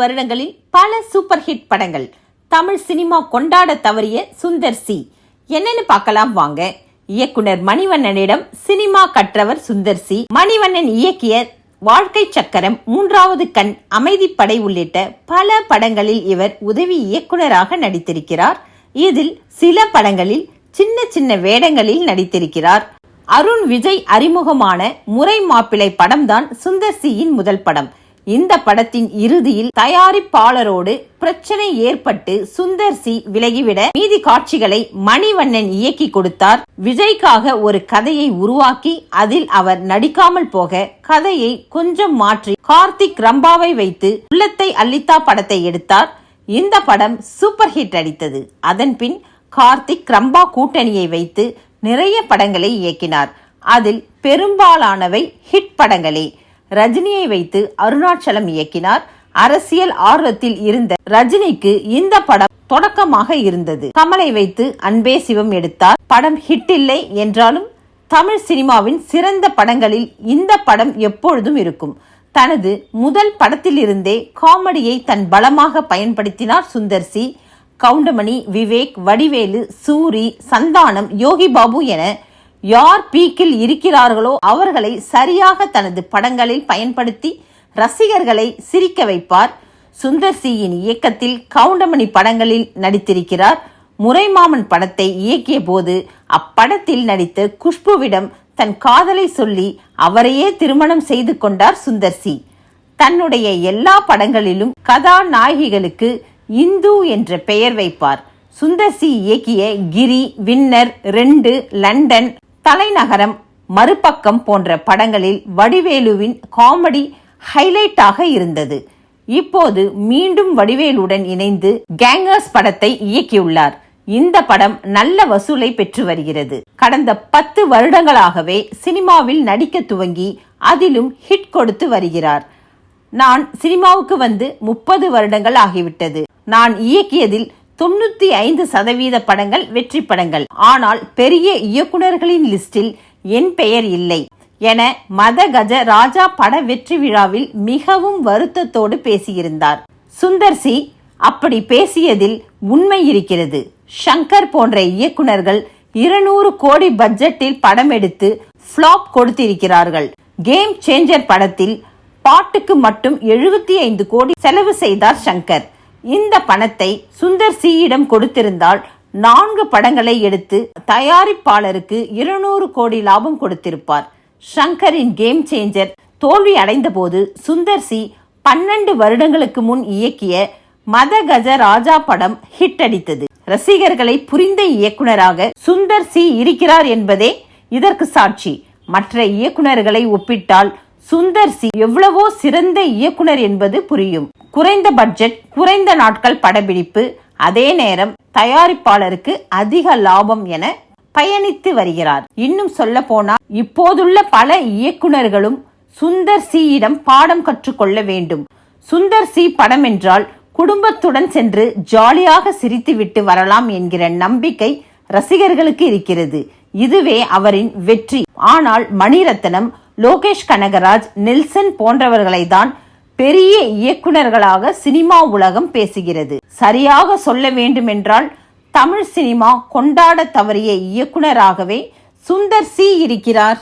வருடங்களில் பல super hit படங்கள். தமிழ் சினிமா கொண்டாட தவறிய சுந்தர் சி. என்னன்னு பார்க்கலாம் வாங்க. இயக்குனர் மணிவண்ணனிடம் சினிமா கற்றவர் சுந்தர் சி. மணிவண்ணன் இயக்கிய வாழ்க்கை சக்கரம் மூன்றாவது கண் அமைதிப்படை உள்ளிட்ட பல படங்களில் இவர் உதவி இயக்குனராக நடித்திருக்கிறார். இதில் சில படங்களில் சின்ன சின்ன வேடங்களில் நடித்திருக்கிறார். அருண் விஜய் அறிமுகமான முறை மாப்பிளை படம்தான் சுந்தர் சியின் முதல் படம். இந்த படத்தின் இறுதியில் தயாரிப்பாளரோடு பிரச்சனை ஏற்பட்டு சுந்தர் சி விலகிவிட மீதி காட்சிகளை மணிவண்ணன் இயக்கி கொடுத்தார். விஜய்க்காக ஒரு கதையை உருவாக்கி அதில் அவர் நடிக்காமல் போக கதையை கொஞ்சம் மாற்றி கார்த்திக் ரம்பாவை வைத்து உள்ளத்தை அள்ளித்தா படத்தை எடுத்தார். இந்த படம் சூப்பர் ஹிட் அடித்தது. அதன் பின் கார்த்திக் ரம்பா கூட்டணியை வைத்து நிறைய படங்களை இயக்கினார். அதில் பெரும்பாலானவை ஹிட் படங்களே. ரஜினியை வைத்து அருணாச்சலம் இயக்கினார். அரசியல் ஆர்வத்தில் இருந்த ரஜினிக்கு இந்த படம் தொடக்கமாக இருந்தது. கமலை வைத்து அன்பே சிவம் எடுத்தார். படம் ஹிட் இல்லை என்றாலும் தமிழ் சினிமாவின் சிறந்த படங்களில் இந்த படம் எப்பொழுதும் இருக்கும். தனது முதல் படத்திலிருந்தே காமெடியை தன் பலமாக பயன்படுத்தினார் சுந்தர் சி கவுண்டமணி விவேக் வடிவேலு சூரி சந்தானம் யோகி பாபு என யார் பீக்கில் இருக்கிறார்களோ அவர்களை சரியாக தனது படங்களில் பயன்படுத்தி ரசிகர்களை சிரிக்க வைப்பார். சுந்தர் சியின் இயக்கத்தில் கவுண்டமணி படங்களில் நடித்திருக்கிறார். முறைமாமன் படத்தை இயக்கிய போது அப்படத்தில் நடித்த குஷ்புவிடம் தன் காதலை சொல்லி அவரையே திருமணம் செய்து கொண்டார் சுந்தர் சி. தன்னுடைய எல்லா படங்களிலும் கதாநாயகிகளுக்கு இந்து என்ற பெயர் வைப்பார். சுந்தர் சி இயக்கிய கிரி வின்னர் ரெண்டு லண்டன் தலைநகரம் மறுபக்கம் போன்ற படங்களில் வடிவேலுவின் காமெடி ஹைலைட்டாக இருந்தது. இப்போது மீண்டும் வடிவேலுடன் இணைந்து கேங்கர்ஸ் படத்தை இயக்கியுள்ளார். இந்த படம் நல்ல வசூலை பெற்று வருகிறது. கடந்த பத்து வருடங்களாகவே சினிமாவில் நடிக்க துவங்கி அதிலும் ஹிட் கொடுத்து வருகிறார். நான் சினிமாவுக்கு வந்து முப்பது வருடங்கள் ஆகிவிட்டது. நான் இயக்கியதில் தொண்ணூத்தி ஐந்து சதவீத படங்கள் வெற்றி படங்கள். ஆனால் பெரிய இயக்குனர்களின் லிஸ்டில் என் பெயர் இல்லை என மத கஜ ராஜா பட வெற்றி விழாவில் மிகவும் வருத்தத்தோடு பேசியிருந்தார். சுந்தர் சி அப்படி பேசியதில் உண்மை இருக்கிறது. ஷங்கர் போன்ற இயக்குனர்கள் இருநூறு கோடி பட்ஜெட்டில் படம் எடுத்து ஃப்ளாப் கொடுத்திருக்கிறார்கள். கேம் சேஞ்சர் படத்தில் பாட்டுக்கு மட்டும் எழுபத்தி ஐந்து கோடி செலவு செய்தார் ஷங்கர் இந்த பணத்தை சுந்தர் சியிடம் கொடுத்திருந்தால் நான்கு படங்களை எடுத்து தயாரிப்பாளருக்கு இருநூறு கோடி லாபம் கொடுத்திருப்பார். ஷங்கரின் கேம் சேஞ்சர் தோல்வி அடைந்தபோது சுந்தர் சி பன்னெண்டு வருடங்களுக்கு முன் இயக்கிய மத கஜ ராஜா படம் ஹிட் அடித்தது. ரசிகர்களை புரிந்த இயக்குனராக சுந்தர் சி இருக்கிறார் என்பதே இதற்கு சாட்சி. மற்ற இயக்குனர்களை ஒப்பிட்டால் சுந்தர் சி எவ்வளவோ சிறந்த இயக்குனர் என்பது புரியும். குறைந்த பட்ஜெட் குறைந்த நாட்கள் படப்பிடிப்பு அதே நேரம் தயாரிப்பாளருக்கு அதிக லாபம் என பயணித்து வருகிறார். இன்னும் சொல்ல போனால் இப்போதுள்ள பல இயக்குனர்களும் சுந்தர் சியிடம் பாடம் கற்றுக்கொள்ள வேண்டும். சுந்தர் சி படம் என்றால் குடும்பத்துடன் சென்று ஜாலியாக சிரித்துவிட்டு வரலாம் என்கிற நம்பிக்கை ரசிகர்களுக்கு இருக்கிறது. இதுவே அவரின் வெற்றி. ஆனால் மணிரத்னம் லோகேஷ் கனகராஜ் நெல்சன் போன்றவர்களை தான் பெரிய இயக்குனர்களாக சினிமா உலகம் பேசுகிறது. சரியாக சொல்ல வேண்டுமென்றால் தமிழ் சினிமா கொண்டாட தவறிய இயக்குனராகவே சுந்தர் சி இருக்கிறார்.